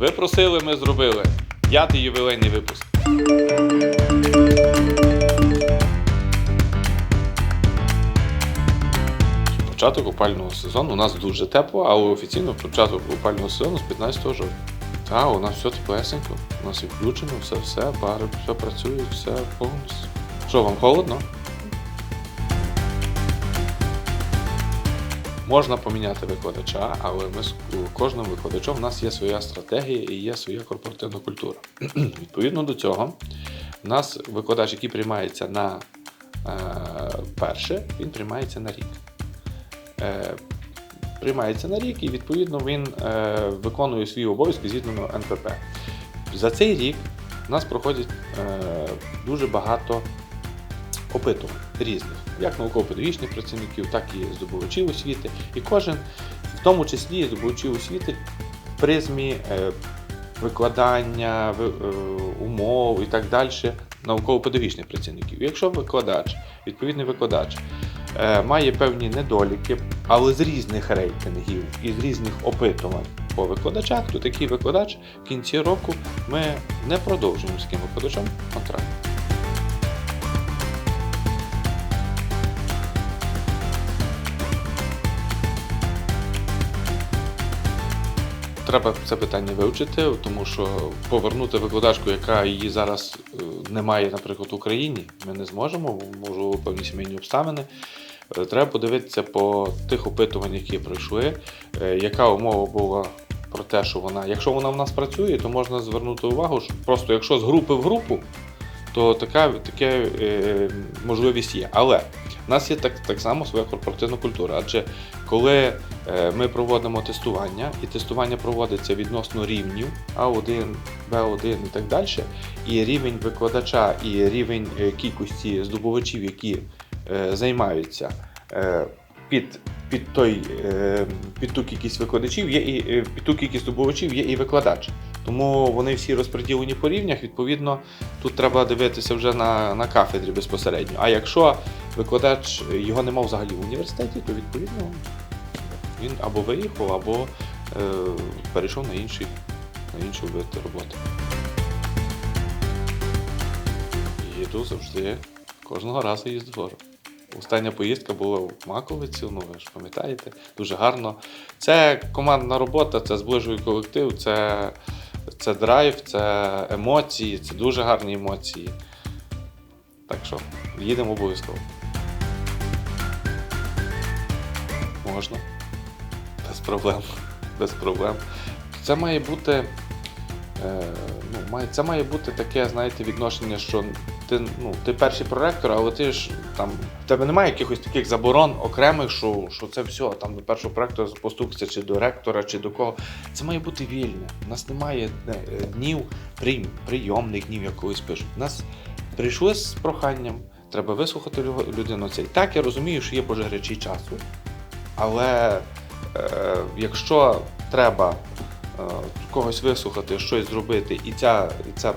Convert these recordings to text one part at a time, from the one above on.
Ви просили, ми зробили. П'ятий ювілейний випуск. Початок опального сезону у нас дуже тепло, але офіційно початок опального сезону з 15 жовтня. Та, у нас все теплесенько, у нас і включено, все, все, бари, все працює, все повністю. Що, вам холодно? Можна поміняти викладача, але ми з кожним викладачом у нас є своя стратегія і є своя корпоративна культура. Відповідно до цього, у нас викладач, який приймається на е, перше, він приймається на рік. Е, приймається на рік і відповідно він е, виконує свої обов'язки згідно НПП. За цей рік у нас проходять е, дуже багато опитувань різних, як науково-педагогічних працівників, так і здобувачів освіти. І кожен, в тому числі здобувачів освіти, призмі е, викладання, е, умов і так далі науково-педагогічних працівників. Якщо викладач, відповідний викладач, е, має певні недоліки, але з різних рейтингів і з різних опитувань по викладачах, то такий викладач в кінці року ми не продовжуємо з таким викладачем контракт. Треба це питання вивчити, тому що повернути викладачку, яка її зараз е, немає, наприклад, в Україні, ми не зможемо, можливо, певні сімейні обставини. Е, Треба подивитися по тих опитуваннях, які пройшли, е, яка умова була про те, що вона, якщо вона в нас працює, то можна звернути увагу, що просто якщо з групи в групу, то така, таке можливість є. Але в нас є так, так само своя корпоративна культура. Адже коли е, ми проводимо тестування, і тестування проводиться відносно рівнів А1, Б1 і так далі, і рівень викладача, і рівень е, кількості здобувачів, які е, займаються під, під, той, під ту кількість викладачів, є і під ту кількість здобувачів є і викладач. Тому вони всі розподілені по рівнях. Відповідно, тут треба дивитися вже на, на кафедрі безпосередньо. А якщо викладач е, його нема взагалі в університеті, то відповідно він або виїхав, або е, перейшов на інший, на інший вид роботи. Їду завжди, кожного разу їздив ворог. Остання поїздка була в Маковицю, ну ви ж пам'ятаєте, дуже гарно. Це командна робота, це зближує колектив, це, це драйв, це емоції, це дуже гарні емоції. Так що, їдемо обов'язково. Можна. Без проблем. Без проблем. Це має бути. Е, ну, має, це має бути таке, знаєте, відношення, що ти, ну, ти перший проректор, але ти ж там. В тебе немає якихось таких заборон окремих, що, що це все, там до першого проектора поступиться чи до ректора, чи до кого. Це має бути вільне. У нас немає е, днів прийм, прийомних днів, як колись пишуть. У нас прийшли з проханням, треба вислухати лю- людину. Це так, я розумію, що є пожежрячий часу. Але е, якщо треба е, когось вислухати, щось зробити, і ця, ця,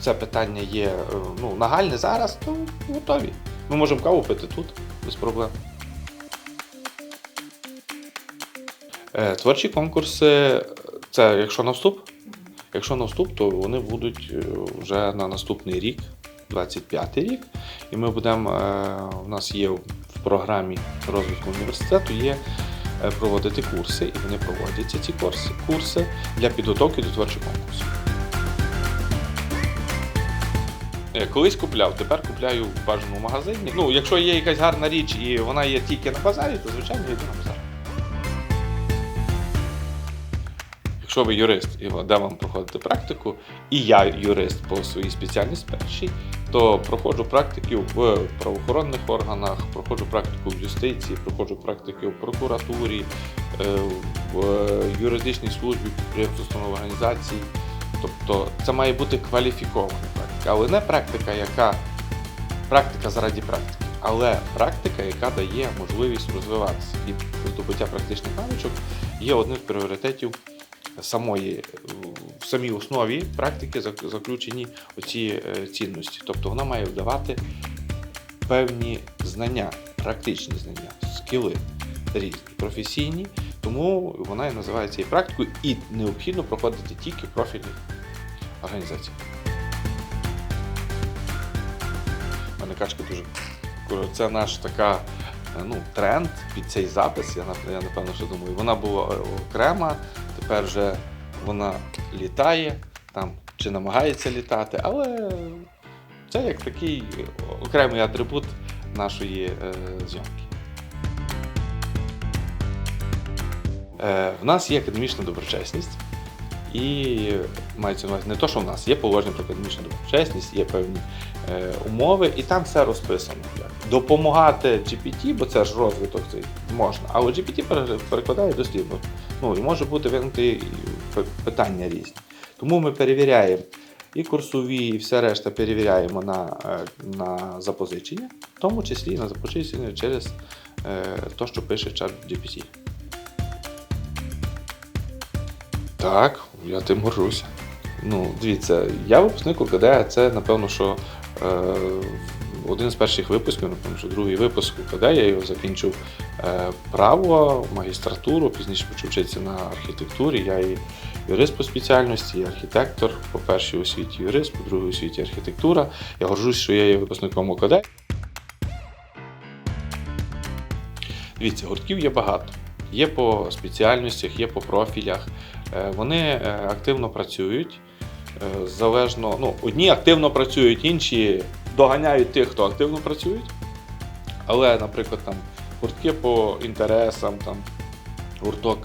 це питання є е, ну, нагальне зараз, то готові. Ми можемо каву пити тут без проблем. Е, Творчі конкурси це якщо на вступ. Якщо на вступ, то вони будуть е, вже на наступний рік, 25-й рік. І ми будемо, е, у нас є програмі розвитку університету є е, проводити курси, і вони проводяться ці курси, курси для підготовки до творчих конкурсів. Е, Колись купляв, тепер купляю в бажаному магазині. Ну, якщо є якась гарна річ і вона є тільки на базарі, то звичайно йду на базар. Якщо ви юрист і де вам проходити практику, і я юрист по своїй спеціальності першій, то проходжу практики в правоохоронних органах, проходжу практику в юстиції, проходжу практики в прокуратурі, е, в юридичній службі підприємств, організацій. Тобто це має бути кваліфікована практика, але не практика, яка практика заради практики, але практика, яка дає можливість розвиватися. І здобуття практичних навичок є одним з пріоритетів самої в самій основі практики зак- заключені оці е, цінності. Тобто вона має вдавати певні знання, практичні знання, скіли різні, професійні, Тому вона і називається і практикою, і необхідно проходити тільки в профільній організації. Мене качка дуже це наш така е, ну, тренд під цей запис. Я, я напевно що думаю. Вона була е, окрема, тепер вже вона літає там чи намагається літати, але це як такий окремий атрибут нашої е, зйомки. Е, в нас є академічна доброчесність. І мається на увазі не то, що в нас є положення про академічну доброчесність, є певні е, умови, і там все розписано. Допомагати GPT, бо це ж розвиток цей можна, а от GPT перекладає дослідно. Ну і може бути виникнути питання різні. Тому ми перевіряємо і курсові, і все решта перевіряємо на, е, на запозичення, в тому числі і на запозичення через те, що пише чат GPT. Так, я тим горжуся. Ну, дивіться, я випускник УКД, це напевно, що е, один з перших випусків, напевно, що другий випуск УКД, я його закінчив е, право, магістратуру, пізніше почав вчитися на архітектурі. Я і юрист по спеціальності, і архітектор, по першій освіті юрист, по другій освіті архітектура. Я горжусь, що я є випускником УКД. Дивіться, гуртків є багато. Є по спеціальностях, є по профілях. Е, Вони е, активно працюють. Залежно, ну, одні активно працюють, інші доганяють тих, хто активно працюють. Але, наприклад, там гуртки по інтересам, там, гурток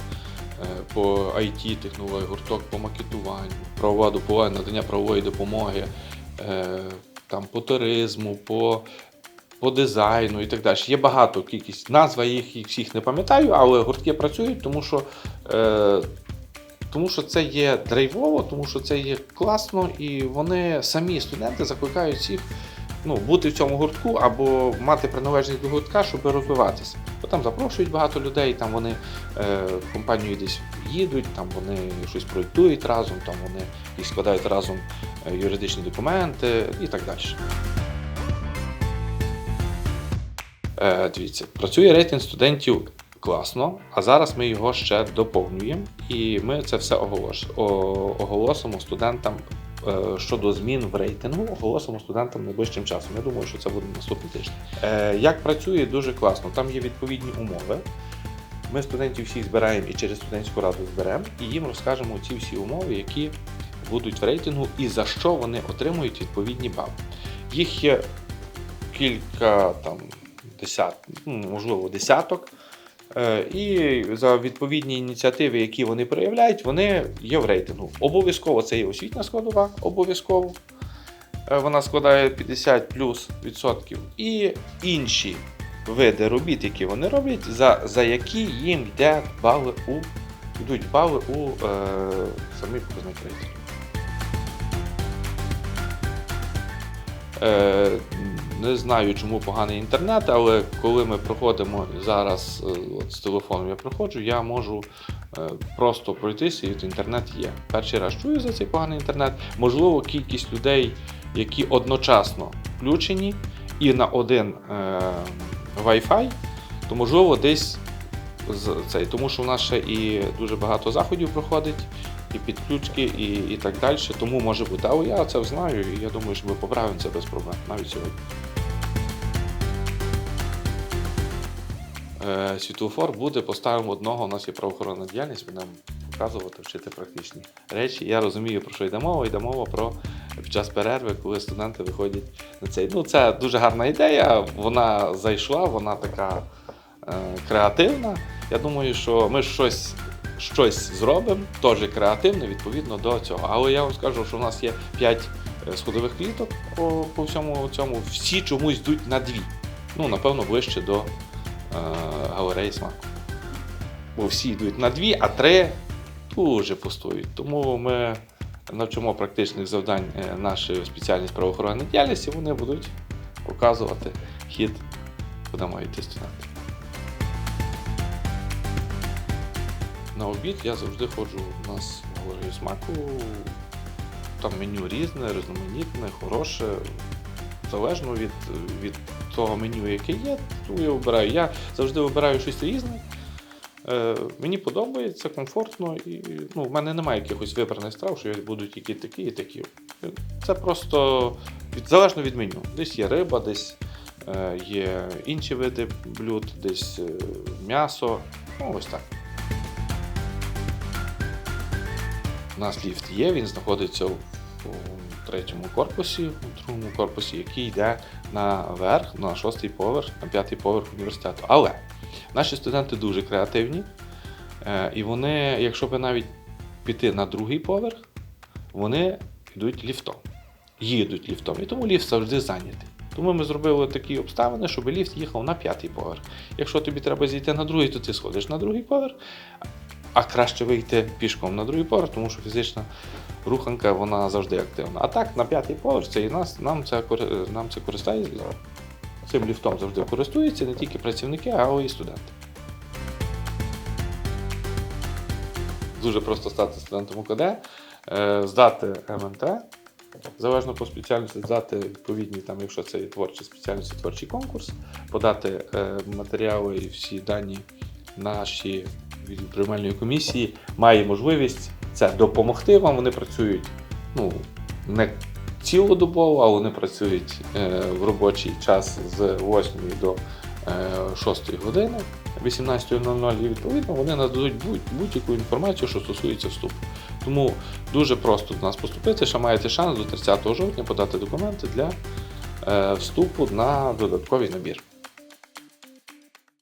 е, по IT технології, гурток по макетуванню, правова допомога, надання правової допомоги, е, там, по туризму, по, по дизайну і так далі. Є багато кількість. Назва їх, їх всіх не пам'ятаю, але гуртки працюють, тому що. Е, тому що це є драйвово, тому що це є класно, і вони самі студенти закликають всіх ну, бути в цьому гуртку або мати приналежність до гуртка, щоб розвиватися. Бо там запрошують багато людей, там вони е, в компанію десь їдуть, там вони щось проєктують разом, там вони складають разом е, юридичні документи і так далі. Е, дивіться, працює рейтинг студентів класно, а зараз ми його ще доповнюємо, і ми це все оголосимо студентам щодо змін в рейтингу, оголосимо студентам найближчим часом. Я думаю, що це буде наступний тиждень. Е, як працює дуже класно, там є відповідні умови. Ми студентів всіх збираємо і через студентську раду зберемо, і їм розкажемо ці всі умови, які будуть в рейтингу, і за що вони отримують відповідні бали. Їх є кілька там десят, ну, можливо, десяток. Е, І за відповідні ініціативи, які вони проявляють, вони є в рейтингу. Обов'язково це є освітня складова, обов'язково. Е, Вона складає 50 плюс відсотків. І інші види робіт, які вони роблять, за, за які їм йде бали у, йдуть бали у е, самий показник рейтингу. Е, не знаю, чому поганий інтернет, але коли ми проходимо зараз е, от з телефоном я проходжу, я можу е, просто пройтися, і от інтернет є. Перший раз чую за цей поганий інтернет. Можливо, кількість людей, які одночасно включені і на один е, Wi-Fi, то можливо десь цей, тому що в нас ще і дуже багато заходів проходить, і підключки, і, і так далі. Тому може бути. Але я це знаю, і я думаю, що ми поправимо це без проблем навіть сьогодні. Е, Світлофор буде, поставимо одного, у нас є правоохоронна діяльність, будемо показувати, вчити практичні речі. Я розумію, про що йде мова. Йде мова про під час перерви, коли студенти виходять на цей. Ну, це дуже гарна ідея. Вона зайшла, вона така е, креативна. Я думаю, що ми щось, щось зробимо, теж креативне, відповідно до цього. Але я вам скажу, що в нас є 5 сходових кліток по, по всьому цьому. Всі чомусь йдуть на дві. Ну, напевно, ближче до е, галереї смаку. Бо всі йдуть на дві, а три дуже пустують. Тому ми навчимо практичних завдань е, нашої спеціальність правоохоронної діяльності, вони будуть показувати хід, куди мають йти студенти. На обід я завжди ходжу у нас в галерею смаку. Там меню різне, різноманітне, хороше. Залежно від, від того меню, яке є, то я обираю. Я завжди вибираю щось різне. Е, мені подобається, комфортно, і ну, в мене немає якихось вибраних страв, що будуть тільки такі і такі. Це просто від, залежно від меню. Десь є риба, десь е, є інші види блюд, десь е, м'ясо. Ну, ось так. У нас ліфт є, він знаходиться у третьому корпусі, у другому корпусі, який йде наверх, на шостий поверх, на п'ятий поверх університету. Але наші студенти дуже креативні, е, і вони, якщо би навіть піти на другий поверх, вони йдуть ліфтом. Їдуть ліфтом. І тому ліфт завжди зайнятий. Тому ми зробили такі обставини, щоб ліфт їхав на п'ятий поверх. Якщо тобі треба зійти на другий, то ти сходиш на другий поверх, а краще вийти пішком на другий поверх, тому що фізична руханка вона завжди активна. А так, на п'ятий поверх це і нас, нам це, нам це користається. Цим ліфтом завжди користуються не тільки працівники, а й студенти. Дуже просто стати студентом УКД, е, здати МНТ, залежно по спеціальності, здати відповідні, там, якщо це є творчі спеціальності, творчий конкурс, подати е, матеріали і всі дані наші від приймальної комісії, має можливість це допомогти вам. Вони працюють ну, не цілодобово, а вони працюють е, в робочий час з 8 до е, 6 години 18.00 і відповідно вони нададуть будь- будь-яку інформацію, що стосується вступу. Тому дуже просто до нас поступити, ще маєте шанс до 30 жовтня подати документи для е, вступу на додатковий набір.